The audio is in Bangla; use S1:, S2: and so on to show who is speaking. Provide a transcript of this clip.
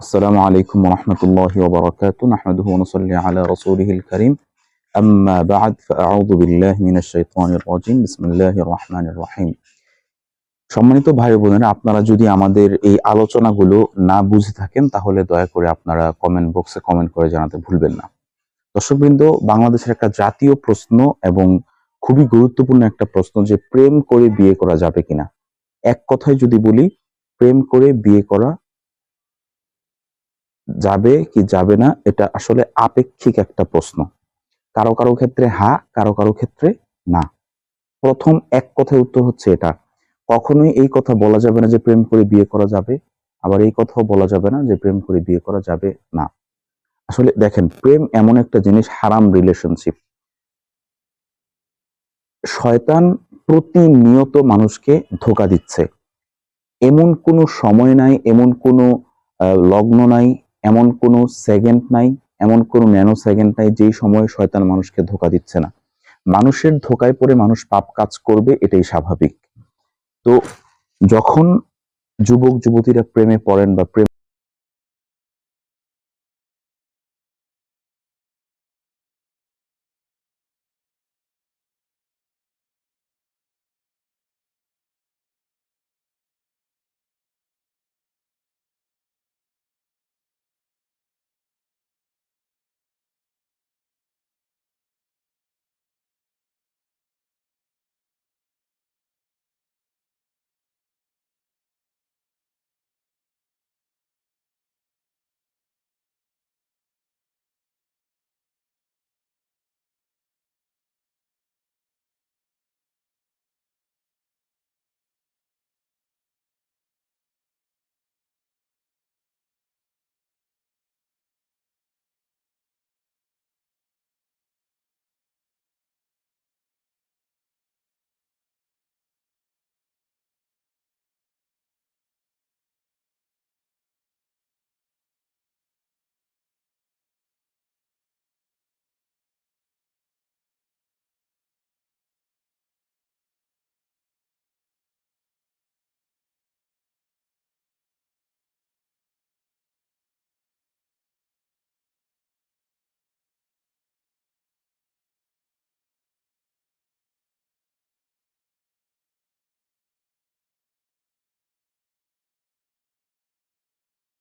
S1: السلام عليكم ورحمة الله وبركاته نحمده ونصلي على رسوله الكريم أما بعد فأعوذ بالله من الشيطان الرجيم بسم الله الرحمن الرحيم সম্মানিত ভাই বোনেরা আপনারা যদি আমাদের এই আলোচনাগুলো না বুঝে থাকেন তাহলে দয়া করে আপনারা কমেন্ট বক্সে কমেন্ট করে জানাতে ভুলবেন না দর্শকবৃন্দ বাংলাদেশের একটা জাতীয় প্রশ্ন এবং খুবই গুরুত্বপূর্ণ একটা প্রশ্ন যে প্রেম করে বিয়ে করা যাবে কিনা এক কথায় যদি বলি প্রেম করে বিয়ে করা যাবে কি যাবে না, এটা আসলে আপেক্ষিক একটা প্রশ্ন। কারও কারও ক্ষেত্রে হা, কারও কারও ক্ষেত্রে না। প্রথম এক কথায় উত্তর হচ্ছে এটা। কখনোই এই কথা বলা যাবে না যে প্রেম করে বিয়ে করা যাবে, আবার এই কথাও বলা যাবে না যে প্রেম করে বিয়ে করা যাবে না। আসলে দেখেন, প্রেম এমন একটা জিনিস, হারাম রিলেশনশিপ শয়তান প্রতিনিয়ত মানুষকে ধোকা দিচ্ছে। এমন কোনো সময় নাই, এমন কোনো লগ্ন নাই এমন কোনো সেকেন্ড নাই, এমন কোনো ন্যানো সেকেন্ড নাই যেই সময়ে শয়তান মানুষকে ধোকা দিচ্ছে না। মানুষের ধোকায় পড়ে মানুষ পাপ কাজ করবে, এটাই স্বাভাবিক। তো যখন যুবক যুবতীরা প্রেমে পড়েন বা প্রেম